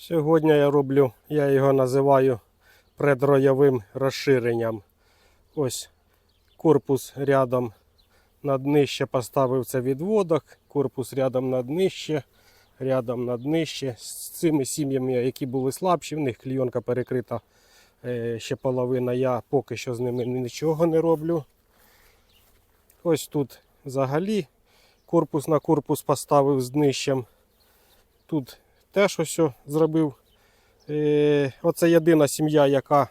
Сьогодні я роблю, я його називаю предроєвим розширенням. Ось корпус рядом над нижче поставив це відводок, корпус рядом над нижче, рядом над нижче. З цими сім'ями, які були слабші, в них клійонка перекрита е, ще половина. Я поки що з ними нічого не роблю. Ось тут взагалі корпус на корпус поставив з днищем. Тут теж ось зробив. Е, Оце єдина сім'я, яка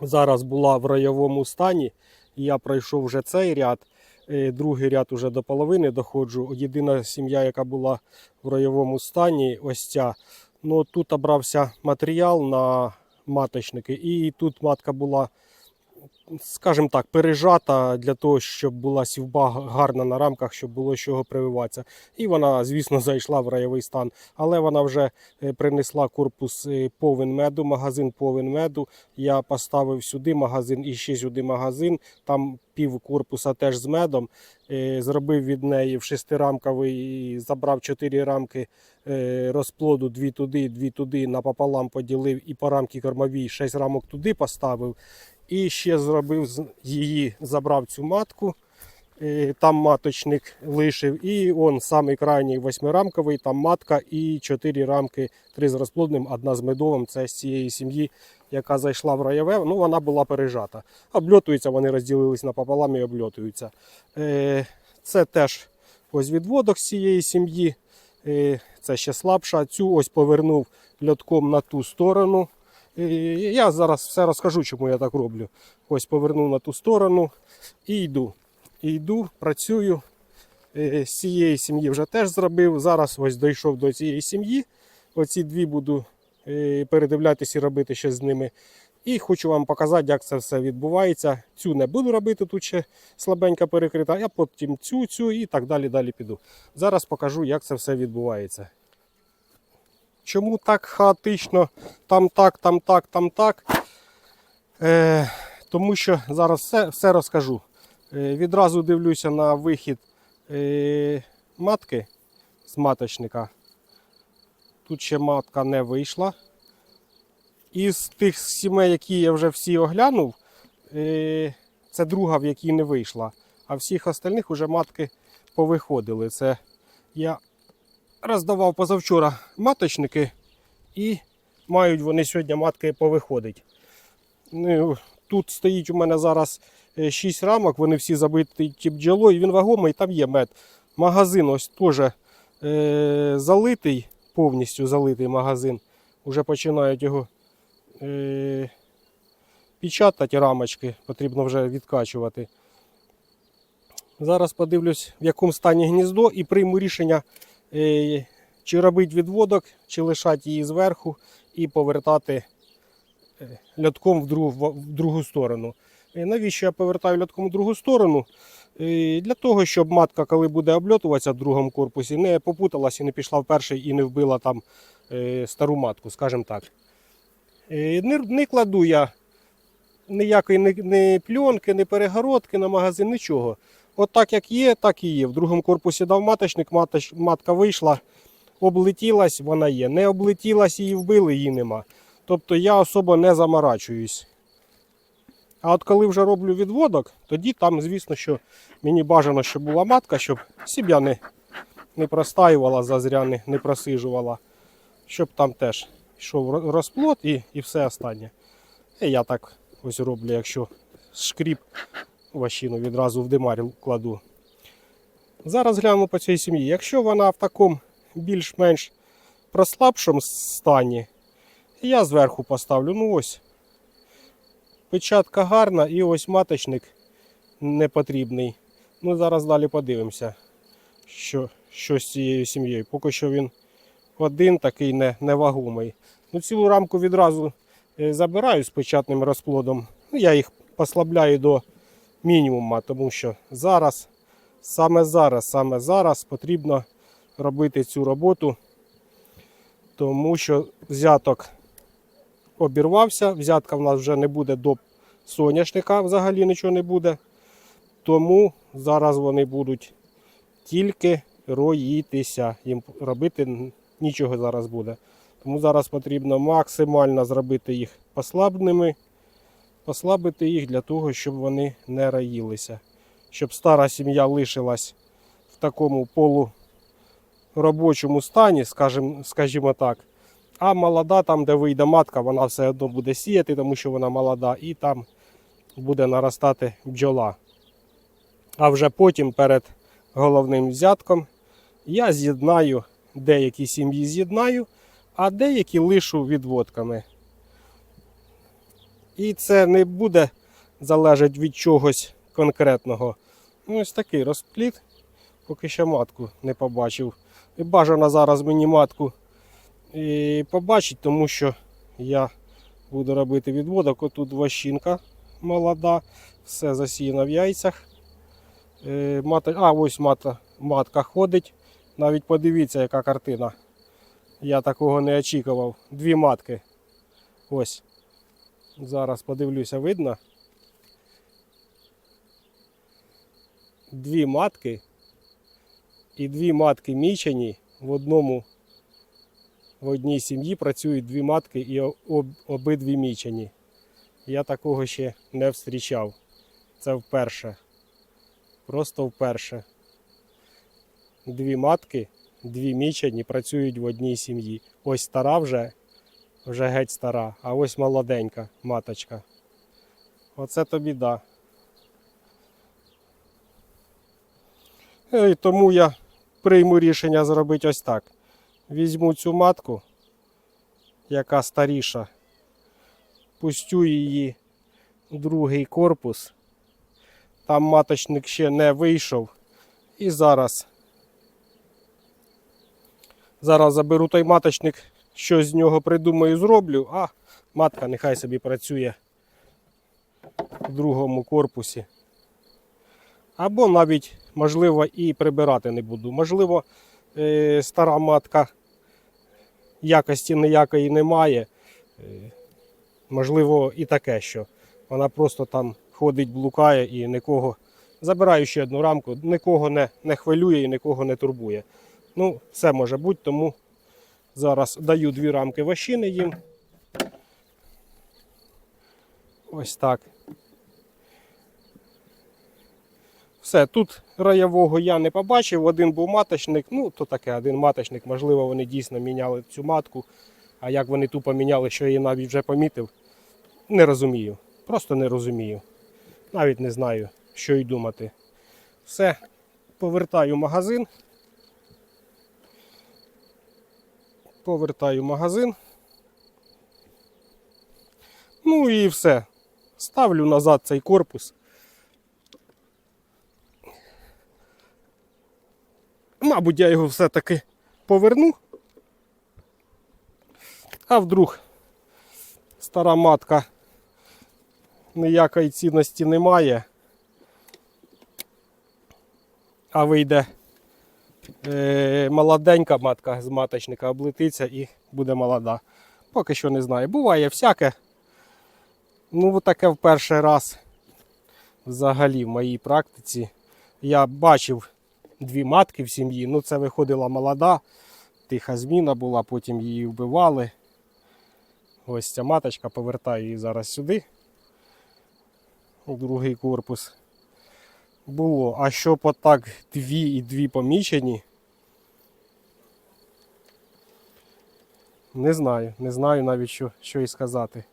зараз була в райовому стані. Я пройшов вже цей ряд. Е, Другий ряд уже до половини доходжу. Єдина сім'я, яка була в райовому стані, ось ця. Ну, тут обрався матеріал на маточники, і тут матка була, скажімо так, пережата для того, щоб була сівба гарна на рамках, щоб було чого прививатися. І вона, звісно, зайшла в райовий стан. Але вона вже е, принесла корпус е, повен меду, магазин повен меду. Я поставив сюди магазин і ще сюди магазин. Там пів корпуса теж з медом. Е, Зробив від неї в шестирамковий, забрав чотири рамки розплоду, дві туди, дві туди, напополам поділив і по рамки кормовій шість рамок туди поставив. І ще зробив її, забрав цю матку. Там маточник лишив, і он самий крайній восьмирамковий, там матка і чотири рамки, три з розплодним, одна з медовим. Це з цієї сім'ї, яка зайшла в райове. Ну вона була пережата. Обльотуються, вони розділились напополам і обльотуються. Е, Це теж ось відводок з цієї сім'ї. Е, Це ще слабша. Цю ось повернув льотком на ту сторону. Я зараз все розкажу, чому я так роблю. Ось повернув на ту сторону і йду. І йду, працюю. Е, З цієї сім'ї вже теж зробив. Зараз ось дійшов до цієї сім'ї. Оці дві буду е, передивлятися і робити щось з ними. І хочу вам показати, як це все відбувається. Цю не буду робити, тут ще слабенька перекрита, а потім цю, цю і так далі далі піду. Зараз покажу, як це все відбувається. Чому так хаотично? Там так, там так, там так. Е, тому що зараз все, все розкажу. Е, відразу дивлюся на вихід е, матки з маточника. Тут ще матка не вийшла. Із тих сімей, які я вже всі оглянув, е, це друга, в якій не вийшла. А всіх остальних вже матки повиходили. Це я роздавав позавчора маточники і мають вони сьогодні матки повиходить. Ну, Тут стоїть у мене зараз 6 рамок, вони всі забиті бджолою, він вагомий, там є мед. Магазин ось теж е, залитий, повністю залитий магазин. Уже починають його е, печатати рамочки, потрібно вже відкачувати. Зараз подивлюсь, в якому стані гніздо, і прийму рішення, е, чи робити відводок, чи лишати її зверху і повертати е, льотком в другу, в другу сторону. Е, Навіщо я повертаю льотком в другу сторону? Е, Для того, щоб матка, коли буде обльотуватися в другому корпусі, не попуталась і не пішла в перший і не вбила там е, стару матку, скажімо так. Е, Не, не кладу я ніякої ні, ні пленки, ні перегородки на магазин, нічого. От так як є, так і є. В другому корпусі дав маточник, маточ, матка вийшла, облетілась, вона є. Не облетілась, її вбили, її нема. Тобто я особо не заморачуюсь. А от коли вже роблю відводок, тоді там, звісно, що мені бажано, щоб була матка, щоб сім'я не, не простаювала, зазря не, не просижувала. Щоб там теж йшов розплод і, і все останнє. І я так ось роблю, якщо шкріп ващину відразу в димарі кладу. Зараз гляну по цій сім'ї. Якщо вона в такому більш-менш прослабшому стані, я зверху поставлю. Ну ось. Печатка гарна і ось маточник не потрібний. Ну, зараз далі подивимося, що, що з цією сім'єю. Поки що він один такий не, невагомий. Ну, цілу рамку відразу е, забираю з печатним розплодом. Ну, я їх послабляю до мінімуму, тому що зараз, саме зараз, саме зараз потрібно робити цю роботу, тому що взяток обірвався, взятка в нас вже не буде до соняшника, взагалі нічого не буде. Тому зараз вони будуть тільки роїтися. Їм робити нічого зараз буде. Тому зараз потрібно максимально зробити їх послабними, послабити їх для того, щоб вони не раїлися. Щоб стара сім'я лишилась в такому полуробочому стані, скажімо, так. А молода, там, де вийде матка, вона все одно буде сіяти, тому що вона молода, і там буде наростати бджола. А вже потім перед головним взятком я з'єднаю деякі сім'ї з'єднаю, а деякі лишу відводками. І це не буде залежати від чогось конкретного. Ну, ось такий розпліт. Поки ще матку не побачив. І бажано зараз мені матку і побачить, тому що я буду робити відводок. Отут вощинка молода, все засіяно в яйцях. Е, Мата, а ось мата, матка ходить. Навіть подивіться, яка картина. Я такого не очікував. Дві матки. Ось. Зараз подивлюся, видно. Дві матки і дві матки мічені в одному в одній сім'ї працюють дві матки і об, обидві мічені. Я такого ще не зустрічав. Це вперше. Просто вперше. Дві матки, дві мічені працюють в одній сім'ї. Ось стара вже, вже геть стара, а ось молоденька маточка. Оце тобі да. Е, І тому я прийму рішення зробити ось так. Візьму цю матку, яка старіша, пустю її другий корпус. Там маточник ще не вийшов. І зараз. Зараз заберу той маточник, щось з нього придумаю, зроблю, а матка нехай собі працює в другому корпусі. Або навіть, можливо, і прибирати не буду. Можливо, е, стара матка якості ніякої немає. Е, Можливо, і таке, що вона просто там ходить, блукає і нікого. Забираю ще одну рамку, нікого не, не хвилює і нікого не турбує. Ну, все може бути, тому зараз даю дві рамки ващини їм. Ось так. Все, тут раєвого я не побачив, один був маточник, ну то таке, один маточник, можливо, вони дійсно міняли цю матку. А як вони тупо міняли, що я її навіть вже помітив, не розумію. Просто не розумію. Навіть не знаю, що й думати. Все, повертаю магазин. Повертаю магазин. Ну і все. Ставлю назад цей корпус. Мабуть, я його все-таки поверну. А вдруг стара матка ніякої цінності немає. А вийде молоденька матка з маточника облетиться і буде молода. Поки що не знаю. Буває всяке. Ну, таке в перший раз взагалі в моїй практиці. Я бачив дві матки в сім'ї. Ну, це виходила молода, тиха зміна була, потім її вбивали. Ось ця маточка, повертаю її зараз сюди. Другий корпус. Було. А щоб отак дві і дві помічені. Не знаю, не знаю навіть що, що і сказати.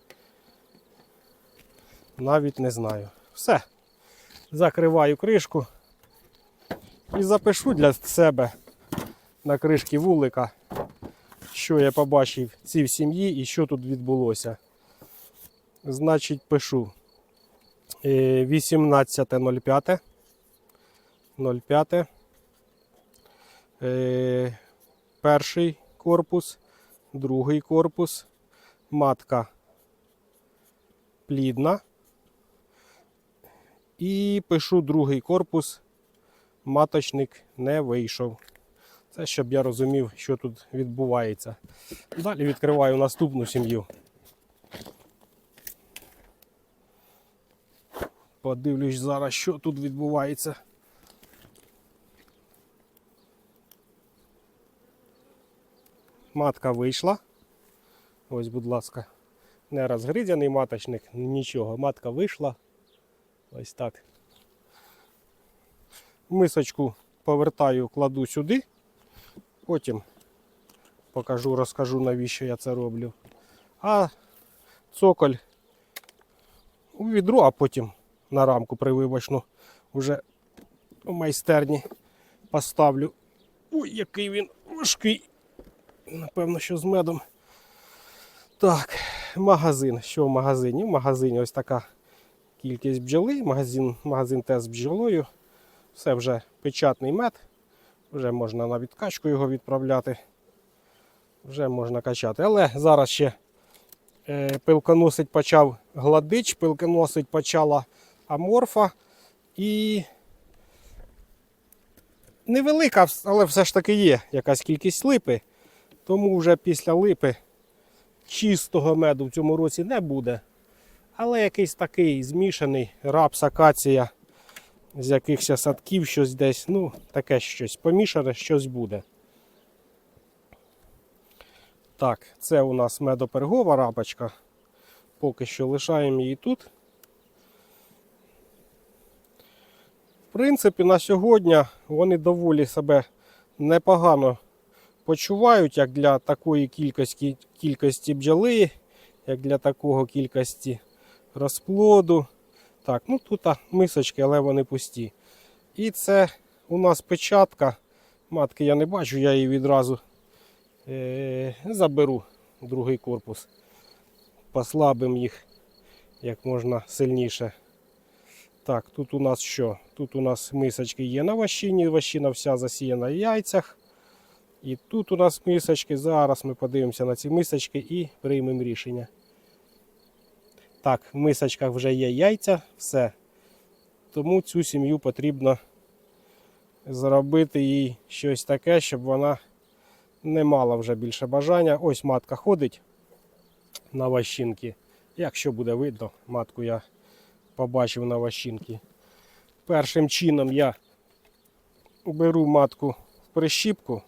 Навіть не знаю. Все. Закриваю кришку і запишу для себе на кришки вулика, що я побачив цій сім'ї і що тут відбулося. Значить, пишу Е, 18.05. 05. Е, Перший корпус, другий корпус, матка плідна. І пишу другий корпус, маточник не вийшов. Це щоб я розумів, що тут відбувається. Далі відкриваю наступну сім'ю. Подивлюсь зараз, що тут відбувається. Матка вийшла. Ось, будь ласка, не розгризяний маточник, нічого. Матка вийшла. Ось так. Мисочку повертаю, кладу сюди. Потім покажу, розкажу, навіщо я це роблю. А цоколь у відро, а потім на рамку прививочну вже у майстерні поставлю. Ой, який він важкий. Напевно, що з медом. Так, магазин. Що в магазині? В магазині ось така кількість бджоли. Магазин, магазин тест з бджолою. Все вже печатний мед. Вже можна на відкачку його відправляти. Вже можна качати. Але зараз ще е, пилконосить почав гладич, пилконосить почала аморфа. І невелика, але все ж таки є якась кількість липи. Тому вже після липи чистого меду в цьому році не буде. Але якийсь такий змішаний рапс, акація з якихось садків, щось десь, ну, таке щось помішане, щось буде. Так, це у нас медопергова рапочка. Поки що лишаємо її тут. В принципі, на сьогодні вони доволі себе непогано почувають, як для такої кількості, кількості бджоли, як для такого кількості розплоду. Так, ну тут мисочки, але вони пусті. І це у нас печатка. Матки я не бачу, я її відразу е- заберу другий корпус. Послабим їх як можна сильніше. Так, тут у нас що? Тут у нас мисочки є на ващині, ващина вся засіяна в яйцях. І тут у нас мисочки. Зараз ми подивимося на ці мисочки і приймемо рішення. Так, в мисочках вже є яйця, все. Тому цю сім'ю потрібно зробити їй щось таке, щоб вона не мала вже більше бажання. Ось матка ходить на ващинки. Якщо буде видно, матку я побачив на ващинки. Першим чином я беру матку в прищіпку.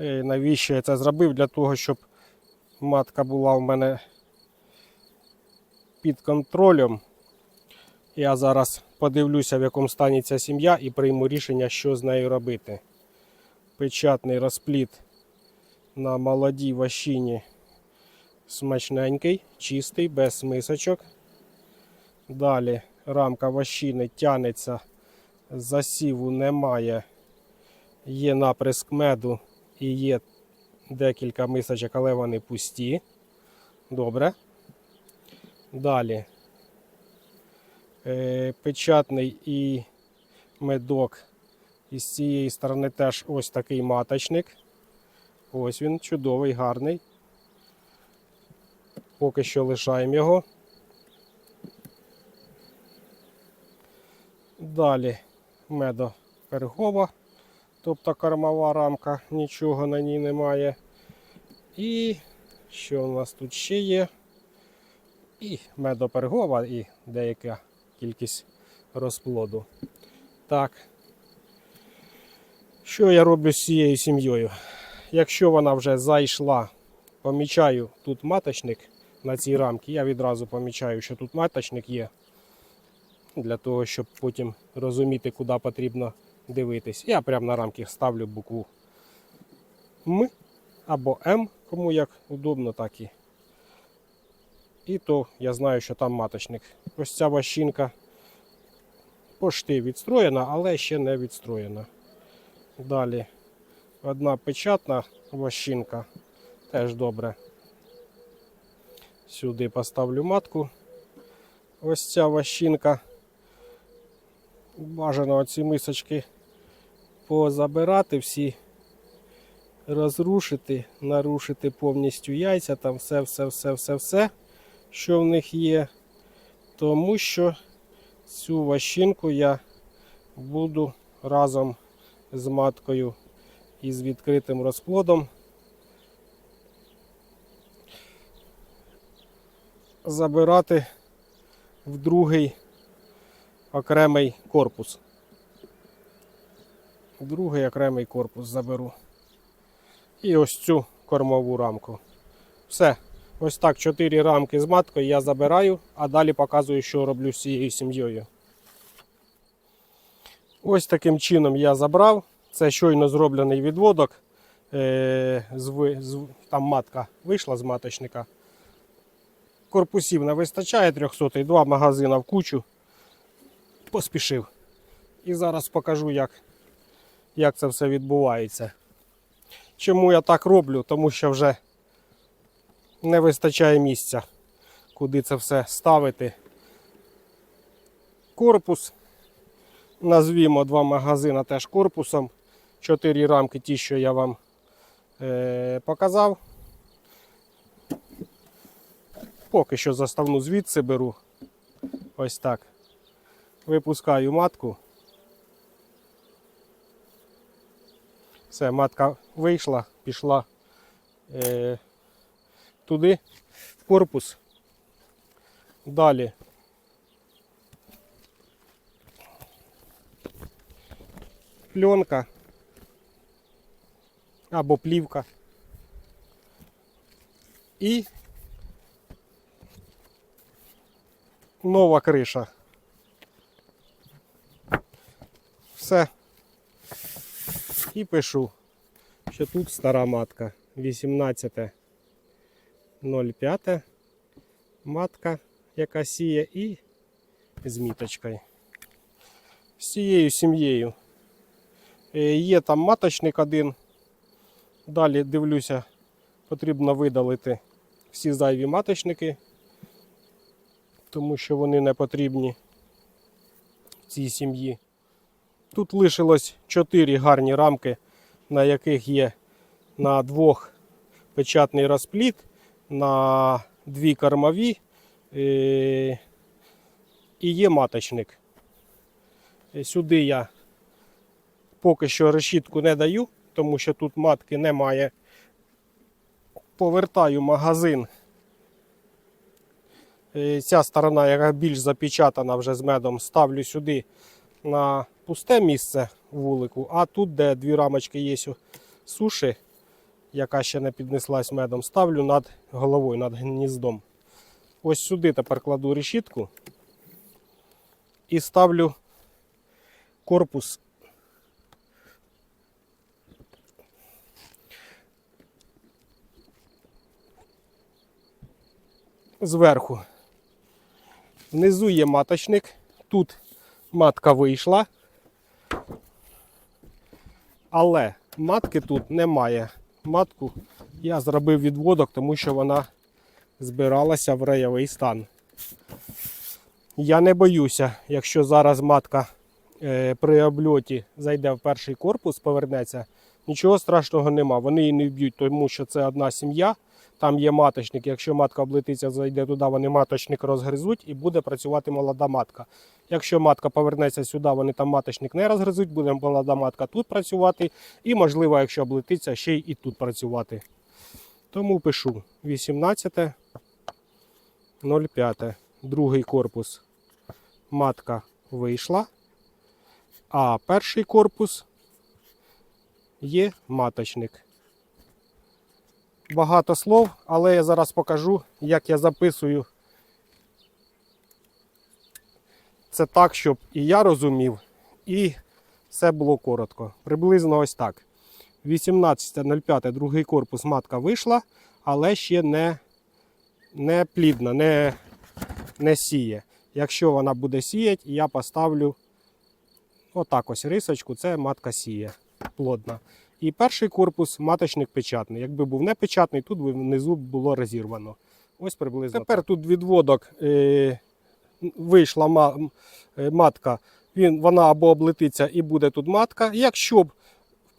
Е, Навіщо я це зробив? Для того, щоб матка була в мене під контролем. Я зараз подивлюся, в якому стані ця сім'я, і прийму рішення, що з нею робити. Печатний розпліт на молодій ващині смачненький, чистий, без мисочок. Далі рамка ващини тянеться, засіву немає. Є наприск меду і є декілька мисочок, але вони пусті. Добре. Далі е, печатний і медок. І з цієї сторони теж ось такий маточник. Ось він, чудовий, гарний. Поки що лишаємо його. Далі медопергова, тобто кормова рамка, нічого на ній немає. І що у нас тут ще є? І медопергова, і деяка кількість розплоду. Так. Що я роблю з цією сім'єю? Якщо вона вже зайшла, помічаю тут маточник на цій рамці, я відразу помічаю, що тут маточник є. Для того, щоб потім розуміти, куди потрібно дивитись. Я прямо на рамки ставлю букву М або М, кому як удобно, так і. І то я знаю, що там маточник. Ось ця ващинка пошти відстроєна, але ще не відстроєна. Далі одна печатна ващинка. Теж добре. Сюди поставлю матку. Ось ця ващинка. Бажано оці мисочки позабирати всі, розрушити, нарушити повністю яйця, там все, все, все, все, все, що в них є. Тому що цю ващинку я буду разом з маткою і з відкритим розплодом забирати в другий окремий корпус. Другий окремий корпус заберу. І ось цю кормову рамку. Все. Ось так, 4 рамки з маткою я забираю, а далі показую, що роблю з цією сім'єю. Ось таким чином я забрав. Це щойно зроблений відводок. Е, там матка вийшла з маточника. Корпусів не вистачає 300 два магазина в кучу. Поспішив. І зараз покажу, як, як це все відбувається. Чому я так роблю? Тому що вже не вистачає місця, куди це все ставити. Корпус. Назвімо два магазини теж корпусом. Чотири рамки, ті, що я вам е, показав. Поки що заставну звідси беру. Ось так. Випускаю матку. Все, матка вийшла, пішла е, туди, в корпус. Далі. Пленка або плівка. І нова криша. Все. І пишу, що тут стара матка 18.05. Матка, яка сіє, і з міточкою. З цією сім'єю. Е, Є там маточник один. Далі дивлюся, потрібно видалити всі зайві маточники, тому що вони не потрібні в цій сім'ї. Тут лишилось 4 гарні рамки, на яких є на двох печатний розпліт, на дві кормові е, і є маточник. Е, Сюди я поки що решітку не даю, тому що тут матки немає. Повертаю магазин. Е, Ця сторона, яка більш запечатана вже з медом, ставлю сюди на пусте місце вулику, а тут, де дві рамочки є суші, яка ще не піднеслась медом, ставлю над головою, над гніздом. Ось сюди тепер кладу решітку і ставлю корпус. Зверху. Внизу є маточник. Тут матка вийшла. Але матки тут немає. Матку я зробив відводок, тому що вона збиралася в рейовий стан. Я не боюся, якщо зараз матка е, при обльоті зайде в перший корпус, повернеться, нічого страшного нема. Вони її не вб'ють, тому що це одна сім'я. Там є маточник. Якщо матка облетиться, зайде туди, вони маточник розгризуть і буде працювати молода матка. Якщо матка повернеться сюди, вони там маточник не розгризуть, буде молода матка тут працювати. І, можливо, якщо облетиться, ще й і тут працювати. Тому пишу 18.05. Другий корпус. Матка вийшла. А перший корпус є маточник. Багато слов, але я зараз покажу, як я записую це так, щоб і я розумів, і все було коротко. Приблизно ось так. 18.05 другий корпус матка вийшла, але ще не, не плідна, не, не сіє. Якщо вона буде сіяти, я поставлю отак ось рисочку, це матка сіє плодна. І перший корпус маточник печатний. Якби був не печатний, тут би внизу було розірвано. Ось приблизно. Тепер тут відводок е, вийшла е, матка, він, вона або облетиться і буде тут матка. Якщо б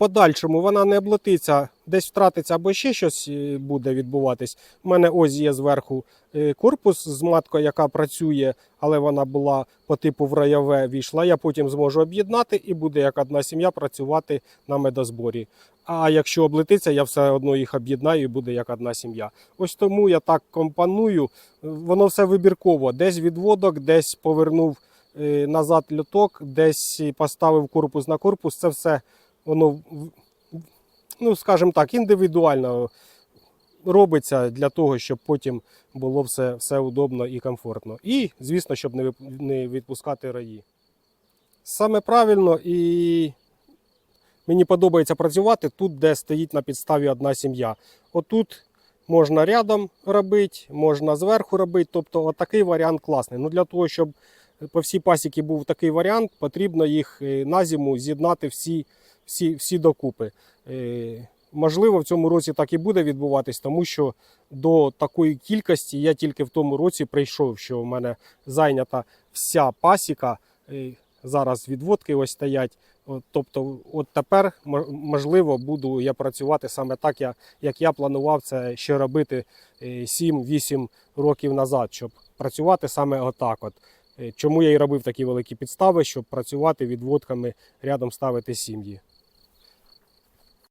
подальшому вона не облетиться, десь втратиться або ще щось е, буде відбуватись. У мене ось є зверху е, корпус з маткою, яка працює, але вона була по типу в райове війшла. Я потім зможу об'єднати і буде як одна сім'я працювати на медозборі. А якщо облетиться, я все одно їх об'єднаю і буде як одна сім'я. Ось тому я так компоную. Воно все вибірково. Десь відводок, десь повернув е, назад льоток, десь поставив корпус на корпус. Це все воно, ну скажімо так, індивідуально робиться для того, щоб потім було все, все удобно і комфортно. І, звісно, щоб не відпускати раї. Саме правильно і мені подобається працювати тут, де стоїть на підставі одна сім'я. Отут можна рядом робити, можна зверху робити. Тобто, отакий варіант класний. Ну, для того, щоб по всій пасіки був такий варіант, потрібно їх е, на зиму з'єднати всі, всі, всі докупи. Е, Можливо, в цьому році так і буде відбуватись, тому що до такої кількості я тільки в тому році прийшов, що в мене зайнята вся пасіка. Е, Зараз відводки ось стоять. Тобто, от тепер можливо буду я працювати саме так, як я планував це ще робити е, 7-8 років назад, щоб працювати саме отак. От. Е, Чому я і робив такі великі підстави, щоб працювати відводками рядом ставити сім'ї.